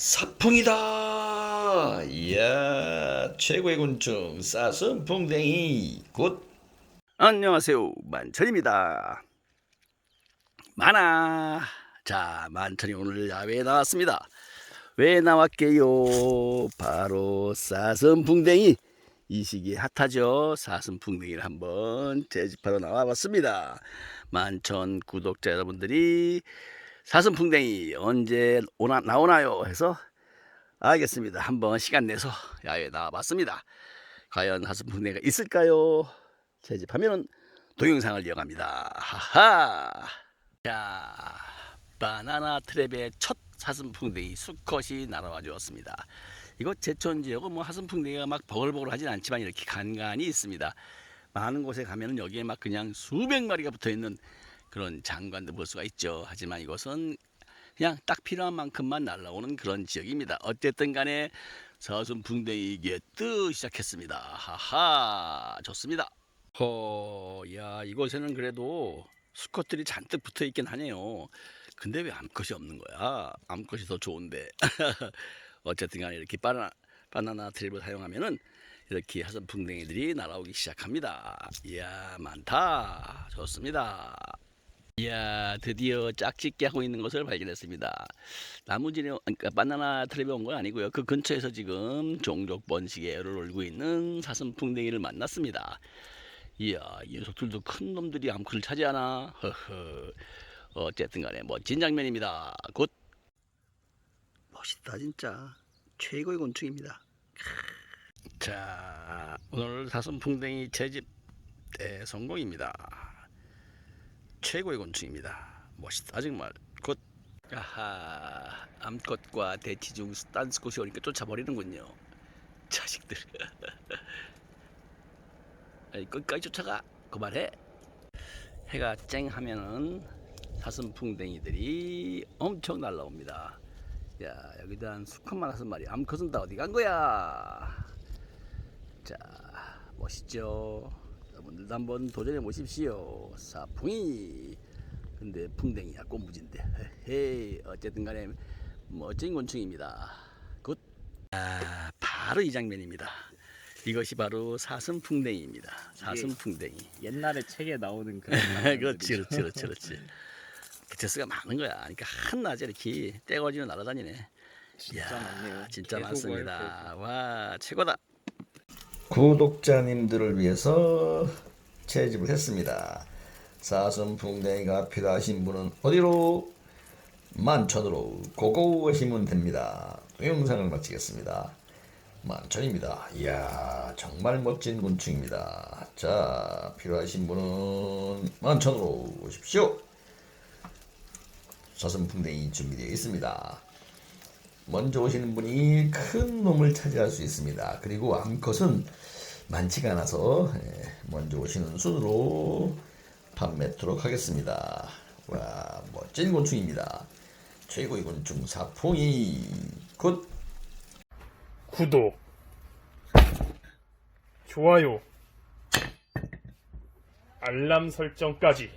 사풍이다. 이야 최고의 곤충 사슴풍뎅이. 곧 안녕하세요. 만천입니다. 만아. 자 만천이 오늘 야외에 나왔습니다. 왜 나왔게요? 바로 사슴풍뎅이. 이 시기에 핫하죠. 사슴풍뎅이를 한번 재집하러 나와봤습니다. 만천 구독자 여러분들이 사슴풍뎅이 언제 오나 나오나요 해서 알겠습니다 한번 시간 내서 야외에 나와봤습니다 과연 사슴풍뎅이가 있을까요 채집하면 동영상을 이어갑니다. 하하. 자, 바나나 트랩의 첫 사슴풍뎅이 수컷이 날아와 주었습니다. 이거 제천 지역은 뭐 사슴풍뎅이가 막 버글버글 하진 않지만 이렇게 간간히 있습니다. 많은 곳에 가면은 여기에 막 그냥 수백 마리가 붙어 있는 그런 장관도 볼 수가 있죠. 하지만 이것은 그냥 딱 필요한 만큼만 날아오는 그런 지역입니다. 어쨌든 간에 사슴풍뎅이에게 뜨 시작했습니다. 하하, 좋습니다. 허, 야, 이곳에는 그래도 수컷들이 잔뜩 붙어 있긴 하네요. 근데 왜 암컷이 없는 거야? 암컷이 더 좋은데. 어쨌든 간에 이렇게 바나나, 바나나 트랩을 사용하면은 이렇게 하선 풍뎅이들이 날아오기 시작합니다. 이야, 많다. 좋습니다. 이야, 드디어 짝짓기 하고 있는 것을 발견했습니다. 나무진에, 그러니까 바나나 트랩에 온 건 아니고요. 그 근처에서 지금 종족 번식에 애를 올고 있는 사슴풍뎅이를 만났습니다. 이야, 이 녀석들도 큰 놈들이 암컷을 차지하나? 허허. 어쨌든 간에 멋진 장면입니다. 곧 멋있다 진짜. 최고의 곤충입니다. 자, 오늘 사슴풍뎅이 채집 대성공입니다. 최고의 곤충입니다. 멋있다 정말. 곧 아하, 암컷과 대치 중 딴스꽃이 오니까 쫓아버리는군요. 자식들. 아이, 끝까지 쫓아가 그만해 해가 쨍 하면은 사슴풍뎅이들이 엄청 날라옵니다 야 여기도 한 수컷만 다섯 마리 암컷은 다 어디 간 거야 자 멋있죠 여러분들도 한번 도전해 보십시오 사풍이 근데 풍뎅이야 꽃무진데 헤이 어쨌든 간에 멋진 곤충입니다 굿 아, 바로 이 장면입니다 이것이 바로 사슴풍뎅이입니다. 사슴풍뎅이. 옛날에 책에 나오는 그런 그렇지, 그렇지, 그렇지, 그렇지. 개체수가 많은 거야. 그러니까 한 낮에 이렇게 떼거지로 날아다니네. 진짜 이야, 많네요. 진짜 많습니다. 와, 최고다. 구독자님들을 위해서 채집을 했습니다. 사슴풍뎅이가 필요하신 분은 어디로 만천으로 고고 하시면 됩니다. 동영상을 마치겠습니다. 만천입니다. 이야 정말 멋진 곤충입니다. 자 필요하신 분은 만천으로 오십시오. 사슴풍뎅이 준비되어 있습니다. 먼저 오시는 분이 큰 놈을 차지할 수 있습니다. 그리고 암컷은 많지가 않아서 예, 먼저 오시는 순으로 판매토록 하겠습니다. 와 멋진 곤충입니다. 최고의 곤충 사풍이 곧 구독, 좋아요, 알람 설정까지